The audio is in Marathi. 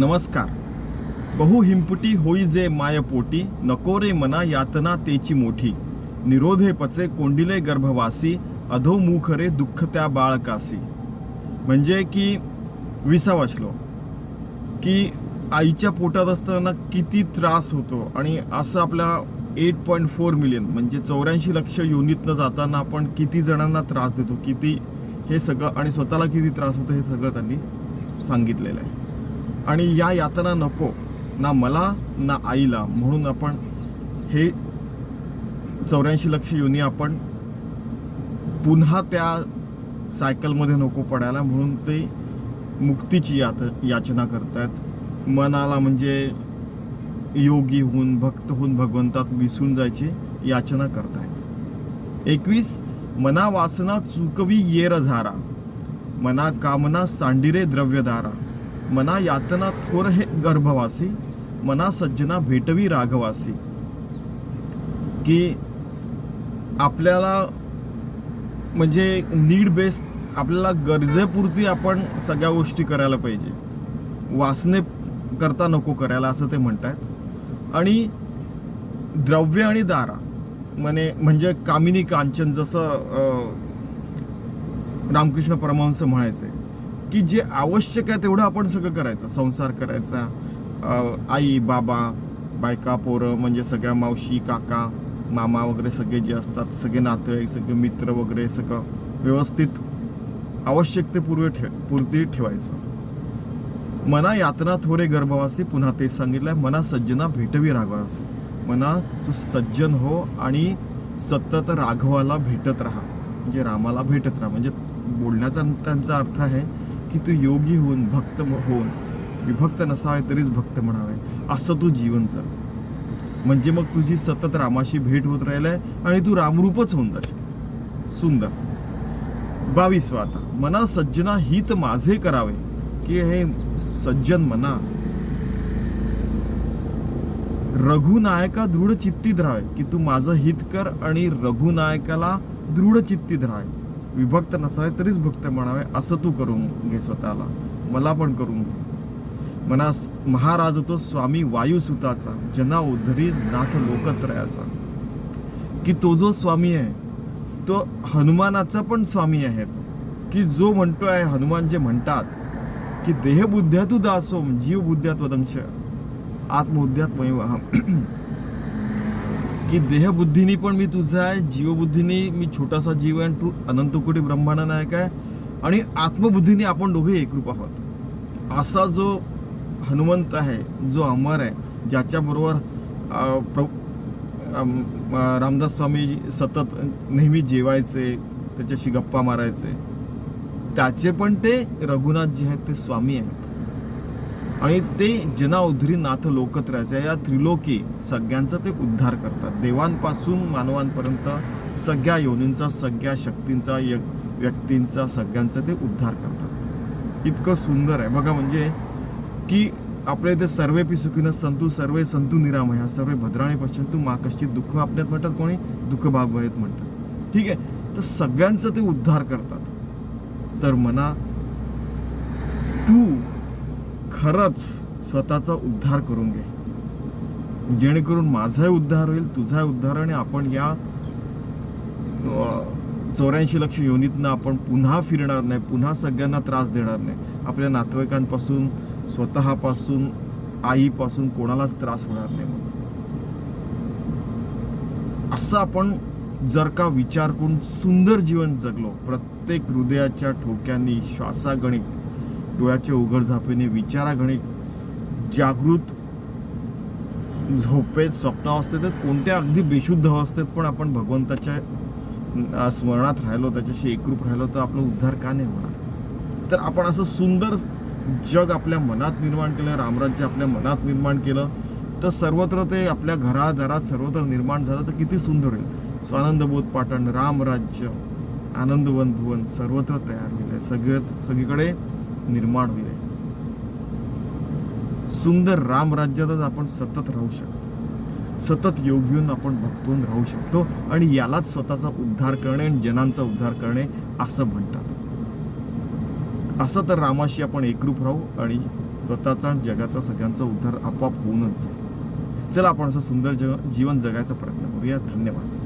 नमस्कार. बहु हिंपटी होई जे मायपोटी नको रे मना यातना तेची मोठी. निरोधे पचे कोंडिले गर्भवासी अधोमुख रे दुःख त्या बाळकासी. म्हणजे की विसावा श्लोक की आईच्या पोटात असताना किती त्रास होतो आणि असं आपल्या एट पॉईंट फोर मिलियन म्हणजे चौऱ्याऐंशी लक्ष युनिटनं जाताना आपण किती जणांना त्रास देतो किती हे सगळं आणि स्वतःला किती त्रास होतो हे सगळं त्यांनी सांगितलेलं आहे. आणि या यातना नको ना मला ना आईला. म्हणून आपण हे चौऱ्याऐंशी लक्ष युनी आपण पुन्हा त्या सायकलमध्ये नको पडायला. म्हणून ते मुक्तीची यात याचना करतायत. मनाला म्हणजे योगी होऊन भक्त होऊन भगवंतात विसरून जायची याचना करतायत. एकवीस मना वासना चुकवी येर झारा मना कामना सांडिरे द्रव्यधारा. मना यातना थोर हे गर्भवासी मना सज्जना भेटवी राघवासी. की आपल्याला म्हणजे नीड बेस्ड आपल्याला गरजेपुरती आपण सगळ्या गोष्टी करायला पाहिजे. वासने करता नको करायला असं ते म्हणतात. आणि द्रव्य आणि दारा म्हणे म्हणजे कामिनी कांचन जसं रामकृष्ण परमहंस म्हणायचे. की जे आवश्यक आहे तेवढं आपण सगळं करायचं. संसार करायचा. आई बाबा बायका पोरं म्हणजे सगळ्या मावशी काका मामा वगैरे सगळे जे असतात सगळे नातेवाईक सगळे मित्र वगैरे सगळं व्यवस्थित आवश्यकतेपूर्वी ठे पुरती ठेवायचं. मना यातना थोरे गर्भवासी पुन्हा तेच सांगितलंय मना सज्जना भेटवी राघवासी. मना तू सज्जन हो आणि सतत राघवाला भेटत राहा. म्हणजे रामाला भेटत राहा. म्हणजे बोलण्याचा त्यांचा अर्थ आहे की तू योगी होऊन भक्त होऊन विभक्त नसावे तरीच भक्त म्हणावे. असं तू जीवन जग म्हणजे मग तुझी सतत रामाशी भेट होत राहिलाय आणि तू रामरूपच होऊन जाशील. सुंदर. बावीसवा आता मना सज्जना हित माझे करावे. की हे सज्जन मना. रघुनायका दृढ चित्तीत राहावे की तू माझं हित कर आणि रघुनायकाला दृढ चित्तीत राहावे विभक्त नसावे तरीच भक्त म्हणावे असं तू करून घे स्वतःला. मला पण करून घे. मना महाराज होतो स्वामी वायुसुताचा जना उद्धरी नाथ लोकत्रयाचा. की तो जो स्वामी आहे तो हनुमानाचा पण स्वामी आहे तो. की जो म्हणतोय हनुमान जे म्हणतात की देहबुद्ध्या तू दासोम जीव बुद्ध्यात्व वदंश आत्मबुद्ध्यात मयवहम की देहबुद्धीनी पण मी तुझा आहे जीवबुद्धीनी मी छोटासा जीव आहे आणि तू अनंतकोटी ब्रह्मांड नायक आहे. आणि आत्मबुद्धीने आपण दोघे एकरूप आहोत. असा जो हनुमंत आहे जो अमर आहे ज्याच्याबरोबर प्र रामदास स्वामी सतत नेहमी जेवायचे त्याच्याशी गप्पा मारायचे त्याचे पण ते रघुनाथ जे आहेत ते स्वामी आहेत. आणि ते जना नाथ लोकत्राच्या या त्रिलोकी सगळ्यांचा ते उद्धार करतात. देवांपासून मानवांपर्यंत सगळ्या योनींचा सगळ्या शक्तींचा य- व्यक्तींचा सगळ्यांचा ते उद्धार करतात. इतकं सुंदर आहे. बघा म्हणजे की आपल्या इथे सर्वे पिसुकीनं संतू सर्वे संतू निरामया सर्वे भद्राणी पश्चंतू मा कष्टी दुःख आपल्यात म्हणतात कोणी दुःख भागवत म्हणतात. ठीक आहे? तर सगळ्यांचं ते उद्धार करतात. तर म्हणा तू खरंच स्वतःचा उद्धार करून घे. जेणेकरून माझाही उद्धार होईल तुझाही उद्धार आणि आपण या चौऱ्याऐंशी लक्ष योनीतनं आपण पुन्हा फिरणार नाही पुन्हा सगळ्यांना त्रास देणार नाही. आपल्या नातेवाईकांपासून स्वतःपासून आईपासून कोणालाच त्रास होणार नाही म्हणून. असं आपण जर का विचार करून सुंदर जीवन जगलो प्रत्येक हृदयाच्या ठोक्यांनी श्वासागणित डोळ्याच्या उघडझापेने विचारागणिक जागृत झोपेत स्वप्नावस्थेत कोणत्या अगदी बेशुद्ध अवस्थेत पण आपण भगवंताच्या स्मरणात राहिलो त्याच्याशी एकरूप राहिलो तर आपला उद्धार का नाही होणार? तर आपण असं सुंदर जग आपल्या मनात निर्माण केलं रामराज्य आपल्या मनात निर्माण केलं तर सर्वत्र ते आपल्या घरादारात सर्वत्र निर्माण झालं तर किती सुंदर होईल स्वानंदबोध पाटण रामराज्य आनंदवन भुवन सर्वत्र तयार होईल. आहे. सगळीकडे निर्माण होईल. सुंदर रामराज्यातच आपण सतत राहू शकतो. सतत योग घेऊन आपण भक्तून राहू शकतो आणि यालाच स्वतःचा उद्धार करणे आणि जनांचा उद्धार करणे असं म्हणतात. असं तर रामाशी आपण एकरूप राहू आणि स्वतःचा आणि जगाचा सगळ्यांचा उद्धार आपोआप होऊनच जाईल. चला आपण असं सुंदर जग जीवन जगायचा प्रयत्न करूया. धन्यवाद.